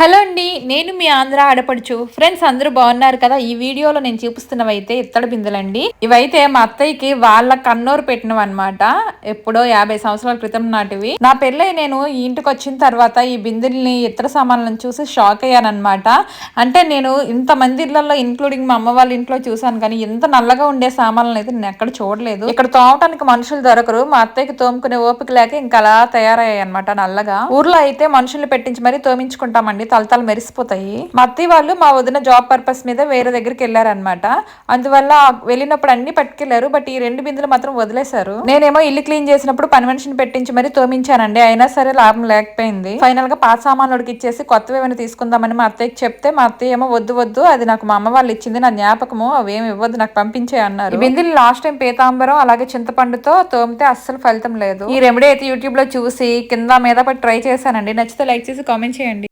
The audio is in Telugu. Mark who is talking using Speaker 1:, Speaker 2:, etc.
Speaker 1: హలో అండి నేను మీ ఆంధ్ర ఆడపడుచు. ఫ్రెండ్స్ అందరూ బాగున్నారు కదా? ఈ వీడియోలో నేను చూపిస్తున్నవైతే ఇత్తడి బిందెలండి. ఇవైతే మా అత్తయ్యకి వాళ్ళ కన్నోరు పెట్టినవి అనమాట ఎప్పుడో యాభై సంవత్సరాల క్రితం నాటివి. నా పెళ్ళై నేను ఈ ఇంటికి వచ్చిన తర్వాత ఈ బిందెల్ని ఇతర సామాన్లను చూసి షాక్ అయ్యానమాట అంటే నేను ఇంత మంది ఇళ్ళలో మా అమ్మ వాళ్ళ ఇంట్లో చూసాను కానీ ఇంత నల్లగా ఉండే సామాన్లను అయితే నేను ఎక్కడ చూడలేదు. ఇక్కడ తోమటానికి మనుషులు దొరకరు. మా అత్తయ్యకి తోముకునే ఓపిక లేక ఇంకా అలా తయారయ్యాయి అనమాట నల్లగా. ఊర్లో అయితే మనుషుల్ని పెట్టించి మరీ తోమించుకుంటామండి. తలతల మెరిసిపోతాయి. మా వాళ్ళు మా వదిన జాబ్ పర్పస్ మీద వేరే దగ్గరికి వెళ్ళారనమాట అందువల్ల వెళ్ళినప్పుడు అన్ని పట్టుకెళ్ళారు. బట్ ఈ రెండు బిందులు మాత్రం వదిలేశారు. నేనేమో ఇల్లు క్లీన్ చేసినప్పుడు పని మనిషిని పెట్టించి మరీ తోమించానండి. అయినా సరే లాభం లేకపోయింది. ఫైనల్గా పాత సామాన్లుడికి ఇచ్చేసి కొత్తవి ఏమైనా తీసుకుందామని మా అత్తయ్యకి చెప్తే మా అత్తయ్య ఏమో వద్దు వద్దు అది నాకు మా అమ్మ వాళ్ళు ఇచ్చింది నా జ్ఞాపకము అవేమి ఇవ్వద్దు నాకు పంపించే అన్నారు. బిందులు లాస్ట్ టైం పీతాంబరం అలాగే చింతపండుతో తోమితే అస్సలు ఫలితం లేదు. ఈ రెమెడీ అయితే యూట్యూబ్లో చూసి కింద మీద పట్టి ట్రై చేశానండి. నచ్చితే లైక్ చేసి కామెంట్ చేయండి.